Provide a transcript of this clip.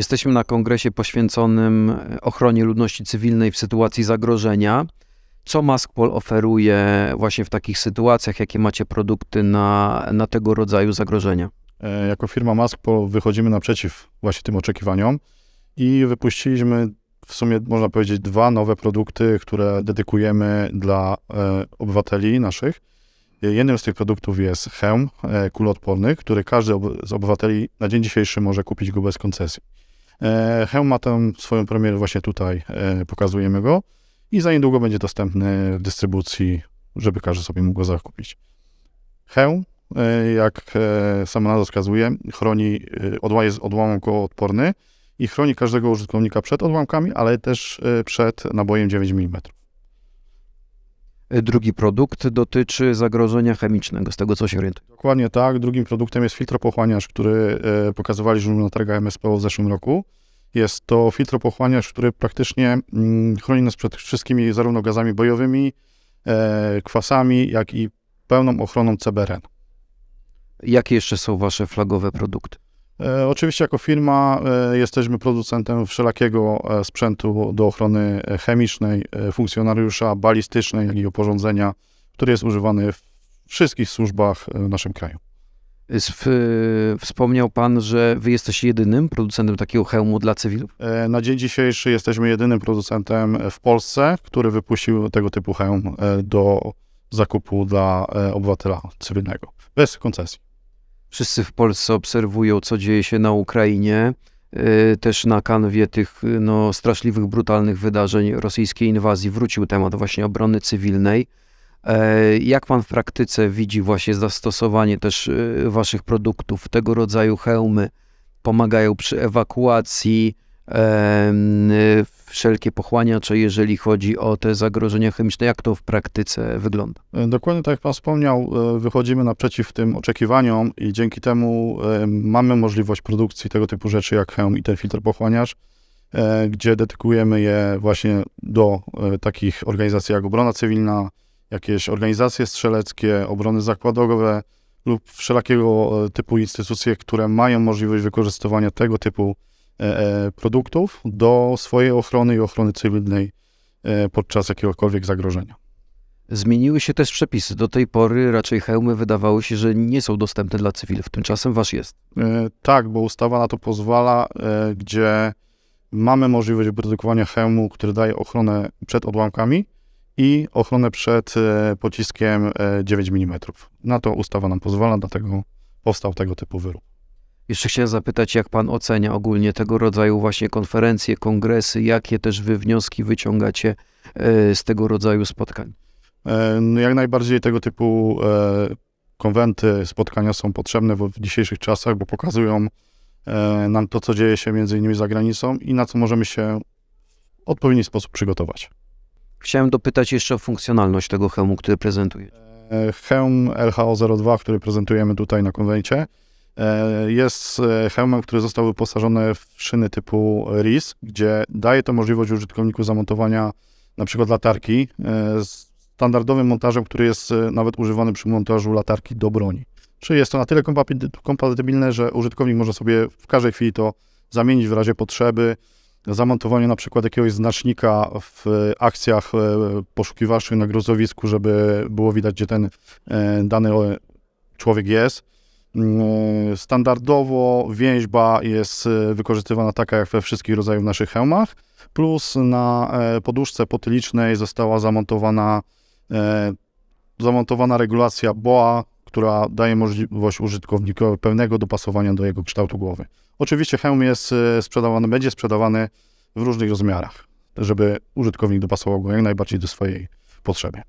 Jesteśmy na kongresie poświęconym ochronie ludności cywilnej w sytuacji zagrożenia. Co Maskpol oferuje właśnie w takich sytuacjach? Jakie macie produkty na, na tego rodzaju zagrożenia? E, Jako firma Maskpol wychodzimy naprzeciw właśnie tym oczekiwaniom i wypuściliśmy w sumie można powiedzieć dwa nowe produkty, które dedykujemy dla e, obywateli naszych. E, Jednym z tych produktów jest hełm e, kuloodporny, który każdy z obywateli na dzień dzisiejszy może kupić go bez koncesji. E, Hełm ma tam swoją premierę właśnie tutaj, e, pokazujemy go i za niedługo będzie dostępny w dystrybucji, żeby każdy sobie mógł go zakupić. Hełm E, jak sama nazwa wskazuje, chroni, jest odłamowo-odporny i chroni każdego użytkownika przed odłamkami, ale też przed nabojem 9 mm. Drugi produkt dotyczy zagrożenia chemicznego, z tego co się orientuję. Dokładnie tak. Drugim produktem jest filtropochłaniacz, który e, pokazywaliśmy na targach MSPO w zeszłym roku. Jest to filtropochłaniacz, który praktycznie mm, chroni nas przed wszystkimi zarówno gazami bojowymi, e, kwasami, jak i pełną ochroną CBRN. Jakie jeszcze są wasze flagowe produkty? E, Oczywiście jako firma e, jesteśmy producentem wszelakiego e, sprzętu do ochrony chemicznej, funkcjonariusza balistycznej, jak i oporządzenia, który jest używany w wszystkich służbach w naszym kraju. Wspomniał pan, że wy jesteście jedynym producentem takiego hełmu dla cywilów? Na dzień dzisiejszy jesteśmy jedynym producentem w Polsce, który wypuścił tego typu hełm do zakupu dla obywatela cywilnego, bez koncesji. Wszyscy w Polsce obserwują, co dzieje się na Ukrainie. Yy, Też na kanwie tych yy, no, straszliwych, brutalnych wydarzeń rosyjskiej inwazji wrócił temat właśnie obrony cywilnej. E, Jak pan w praktyce widzi właśnie zastosowanie też waszych produktów, tego rodzaju hełmy pomagają przy ewakuacji, wszelkie pochłaniacze, jeżeli chodzi o te zagrożenia chemiczne? Jak to w praktyce wygląda? E, Dokładnie tak jak Pan wspomniał, e, wychodzimy naprzeciw tym oczekiwaniom i dzięki temu e, mamy możliwość produkcji tego typu rzeczy jak hełm i ten filtr pochłaniacz, gdzie dedykujemy je właśnie do takich organizacji jak obrona cywilna, jakieś organizacje strzeleckie, obrony zakładowe lub wszelakiego typu instytucje, które mają możliwość wykorzystywania tego typu produktów do swojej ochrony i ochrony cywilnej e, podczas jakiegokolwiek zagrożenia. Zmieniły się też przepisy. Do tej pory raczej hełmy wydawały się, że nie są dostępne dla cywilów. Tymczasem wasz jest. E, Tak, bo ustawa na to pozwala, e, gdzie mamy możliwość wyprodukowania hełmu, który daje ochronę przed odłamkami i ochronę przed e, pociskiem e, 9 mm. Na to ustawa nam pozwala, dlatego powstał tego typu wyrób. Jeszcze chciałem zapytać, jak pan ocenia ogólnie tego rodzaju właśnie konferencje, kongresy, jakie też wy wnioski wyciągacie e, z tego rodzaju spotkań? E, no Jak najbardziej tego typu e, konwenty, spotkania są potrzebne w dzisiejszych czasach, bo pokazują nam to, co dzieje się między innymi za granicą i na co możemy się w odpowiedni sposób przygotować. Chciałem dopytać jeszcze o funkcjonalność tego hełmu, który prezentuje. Hełm LHO02, który prezentujemy tutaj na konwencie, jest e, hełmem, który został wyposażony w szyny typu RIS, gdzie daje to możliwość użytkowniku zamontowania na przykład latarki e, z standardowym montażem, który jest e, nawet używany przy montażu latarki do broni. Czyli jest to na tyle kompaty- kompatybilne, że użytkownik może sobie w każdej chwili to zamienić w razie potrzeby. Zamontowanie na przykład jakiegoś znacznika w akcjach e, poszukiwawczych na gruzowisku, żeby było widać, gdzie ten e, dany e, człowiek jest. Mm, Standardowo więźba jest e, wykorzystywana taka jak we wszystkich rodzajach naszych hełmach, plus na e, poduszce potylicznej została zamontowana, e, zamontowana regulacja BOA, która daje możliwość użytkownikowi pełnego dopasowania do jego kształtu głowy. Oczywiście hełm jest sprzedawany, będzie sprzedawany w różnych rozmiarach, żeby użytkownik dopasował go jak najbardziej do swojej potrzeby.